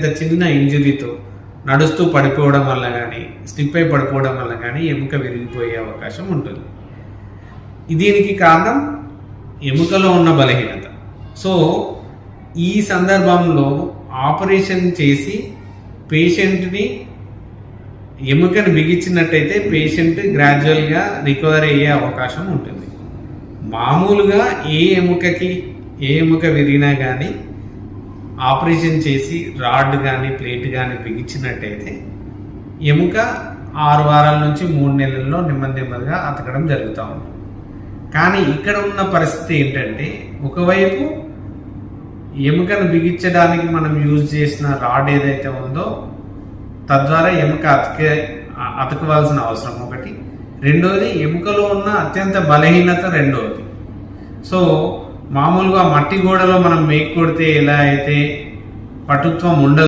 ఇంత చిన్న ఇంజురీతో నడుస్తూ పడిపోవడం వల్ల కానీ స్లిప్ అయి పడిపోవడం వల్ల కానీ ఎముక విరిగిపోయే అవకాశం ఉంటుంది. దీనికి కారణం ఎముకలో ఉన్న బలహీనత. సో ఈ సందర్భంలో ఆపరేషన్ చేసి పేషెంట్ని ఎముకను బిగించినట్టయితే పేషెంట్ గ్రాడ్యువల్గా రికవర్ అయ్యే అవకాశం ఉంటుంది. మామూలుగా ఏ ఎముకకి ఏ ఎముక విరిగినా కానీ ఆపరేషన్ చేసి రాడ్ కానీ ప్లేట్ కానీ బిగించినట్టయితే ఎముక ఆరు వారాల నుంచి మూడు నెలల్లో నెమ్మది నెమ్మదిగా అతకడం జరుగుతూ ఉంటుంది కానీ ఇక్కడ ఉన్న పరిస్థితి ఏంటంటే ఒకవైపు ఎముకను బిగించడానికి మనం యూజ్ చేసిన రాడ్ ఏదైతే ఉందో తద్వారా ఎముక అతికే అతకవలసిన అవసరం ఒకటి. రెండోది ఎముకలో ఉన్న అత్యంత బలహీనత రెండవది సో మామూలుగా మట్టి గోడలో మనం మేక్ కొడితే ఎలా అయితే పటుత్వం ఉండదు.